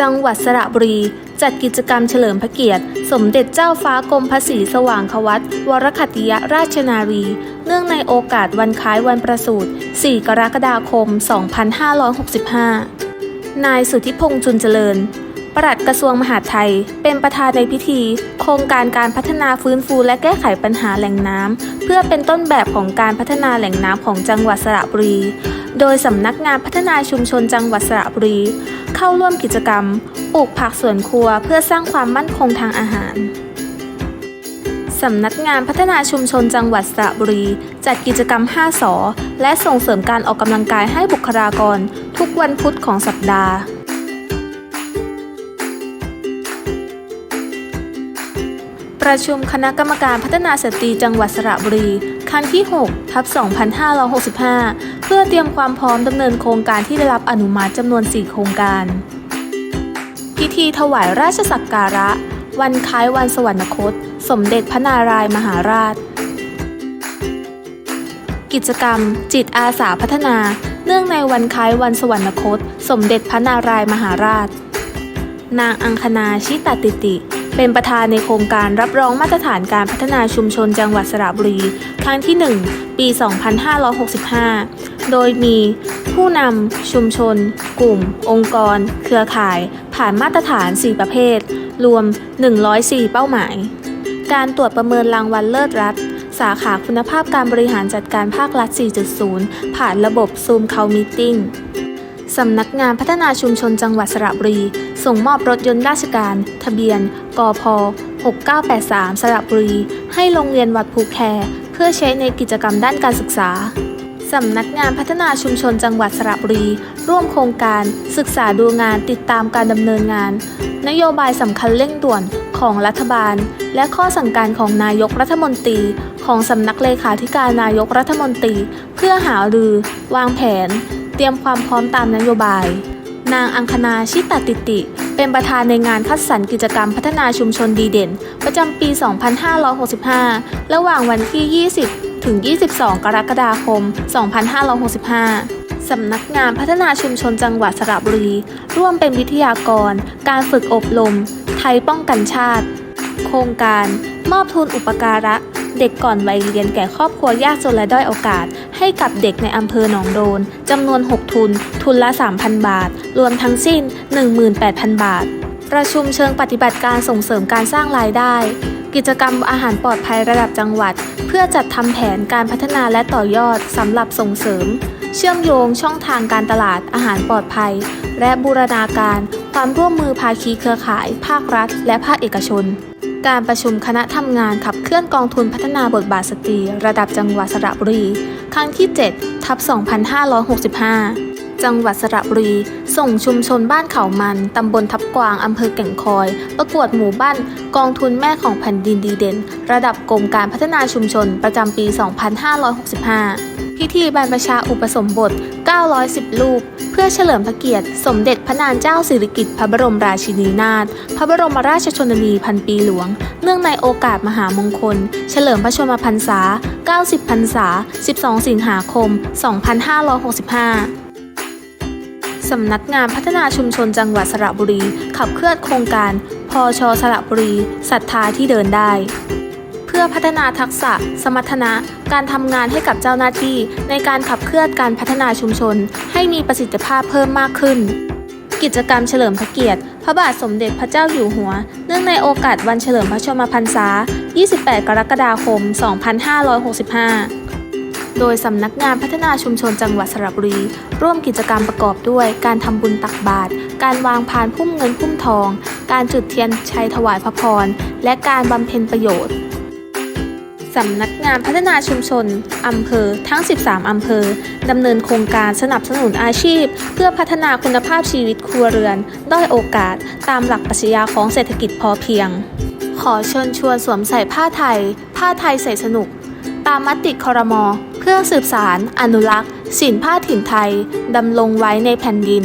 จังหวัดสระบุรี จัดกิจกรรมเฉลิมพระเกียรติ สมเด็จเจ้าฟ้ากรมพระศรีสว่างควัตวรคัตติยราชนารี เนื่องในโอกาสวันคล้ายวันประสูติ 4 กรกฎาคม 2565 นายสุทธิพงษ์จุนเจริญปลัดกระทรวงมหาดไทย เป็นประธานในพิธี โครงการการพัฒนาฟื้นฟูและแก้ไขปัญหาแหล่งน้ำเพื่อเป็นต้นแบบของการพัฒนาแหล่งน้ำของจังหวัดสระบุรี โดยสำนักงานพัฒนาชุมชนจังหวัดสระบุรี เข้าร่วมกิจกรรมปลูกผักสวนครัวเพื่อสร้างความมั่นคงทางอาหารสำนักงานพัฒนาชุมชนจังหวัดสระบุรี จัดกิจกรรม 5 สอ และส่งเสริมการออกกำลังกายให้บุคลากร ทุกวันพุธของสัปดาห์ประชุมคณะกรรมการพัฒนาสตรีจังหวัดสระบุรี ครั้งที่ 6 ทับ 2565 เพื่อเตรียมความพร้อมดำเนินโครงการที่ได้รับอนุมัติจำนวน 4 โครงการ พิธีถวายราชสักการะ วันคล้ายวันสวรรคต สมเด็จพระนารายมหาราช กิจกรรม จิตอาสาพัฒนา เนื่องในวันคล้ายวันสวรรคต สมเด็จพระนารายมหาราช นางอังคณาชิตาติติเป็นประธานในโครงการรับรองมาตรฐานการพัฒนาชุมชนจังหวัดสระบุรี ครั้งที่ 1 ปี 2565 โดยมีผู้นำชุมชน กลุ่ม องค์กร เครือข่าย ผ่านมาตรฐาน 4 ประเภท รวม 104 เป้าหมาย การตรวจประเมินรางวัลเลิศรัฐ สาขาคุณภาพการบริหารจัดการภาครัฐ 4.0 ผ่านระบบ Zoom Call Meeting สำนักงานพัฒนาชุมชนจังหวัดสระบุรี ส่งมอบรถยนต์ราชการ ทะเบียน กพ 6983 สระบุรี ให้โรงเรียนวัดภูแค เพื่อใช้ในกิจกรรมด้านการศึกษา สำนักงานพัฒนาชุมชนจังหวัดสระบุรี ร่วมโครงการ ศึกษาดูงานติดตามการดำเนินงาน นโยบายสำคัญเร่งด่วนของรัฐบาล และข้อสั่งการของนายกรัฐมนตรี ของสำนักเลขาธิการนายกรัฐมนตรี เพื่อหารือ วางแผน เตรียมความพร้อมตามนโยบาย นางอังคณาชิตติติ เป็นประธานในงานคัดสรรกิจกรรมพัฒนาชุมชนดีเด่น ประจำปี 2565 ระหว่างวันที่ 20 ถึง 22 กรกฎาคม 2565 สำนักงานพัฒนาชุมชนจังหวัดสระบุรี ร่วมเป็นวิทยากร การฝึกอบรม ไทยป้องกันชาติ โครงการ มอบทุนอุปการะ เด็กก่อนวัยเรียนแก่ครอบครัวยากจนและด้อยโอกาส ให้กับเด็กในอำเภอหนองโดนจำนวน 6 ทุน ทุนละ 3,000 บาท รวมทั้งสิ้น 18,000 บาท ประชุมเชิงปฏิบัติการส่งเสริมการสร้างรายได้ กิจกรรมอาหารปลอดภัยระดับจังหวัด เพื่อจัดทำแผนการพัฒนาและต่อยอดสำหรับส่งเสริม เชื่อมโยงช่องทางการตลาดอาหารปลอดภัย และบูรณาการความร่วมมือภาคีเครือข่าย ภาครัฐ และภาคเอกชน การประชุมคณะทำงานขับเคลื่อนกองทุนพัฒนาบทบาทสตรี ระดับจังหวัดสระบุรี ครั้งที่ 7 ทับ 2565 จังหวัดสระบุรี ส่งชุมชนบ้านเขามัน ตำบลทับกวาง อำเภอแก่งคอย ประกวดหมู่บ้านกองทุนแม่ของแผ่นดินดีเด่น ระดับกรมการพัฒนาชุมชนประจำปี 2565 พิธีบรรพชาอุปสมบท 910 รูป เพื่อเฉลิมพระเกียรติ สมเด็จพระนางเจ้าสิริกิติ์พระบรมราชินีนาถ พระบรมราชชนนีพันปีหลวง เนื่องในโอกาสมหามงคล เฉลิมพระชนมพรรษา 90 พรรษา 12 สิงหาคม 2565 สำนักงานพัฒนาชุมชนจังหวัดสระบุรี ขับเคลื่อนโครงการ พอชสระบุรีศรัทธาที่เดินได้ เพื่อพัฒนาทักษะ สมรรถนะ การทำงานให้กับเจ้าหน้าที่ ในการขับเคลื่อนการพัฒนาชุมชน ให้มีประสิทธิภาพเพิ่มมากขึ้น กิจกรรมเฉลิมพระเกียรติ พระบาทสมเด็จพระเจ้าอยู่หัว เนื่องในโอกาสวันเฉลิมพระชนมพรรษา 28 กรกฎาคม 2565 โดยสำนักงานพัฒนาชุมชนจังหวัดสระบุรี ร่วมกิจกรรมประกอบด้วย การทำบุญตักบาตรการวางพานพุ่มเงินพุ่มทอง การจุดเทียนชัยถวายพระพร และการบำเพ็ญประโยชน์สำนักงานพัฒนาชุมชน อำเภอ ทั้ง 13 อำเภอ ดำเนินโครงการสนับสนุนอาชีพ เพื่อพัฒนาคุณภาพชีวิตครัวเรือน ด้อยโอกาส ตามหลักปรัชญาของเศรษฐกิจพอเพียง ขอเชิญชวนสวมใส่ผ้าไทย ผ้าไทยใส่สนุก ตามมติคอรมอ พื่อสืบสารอนุรักษ์ศิลป์ผ้าถิ่นไทย ดำรงไว้ในแผ่นดิน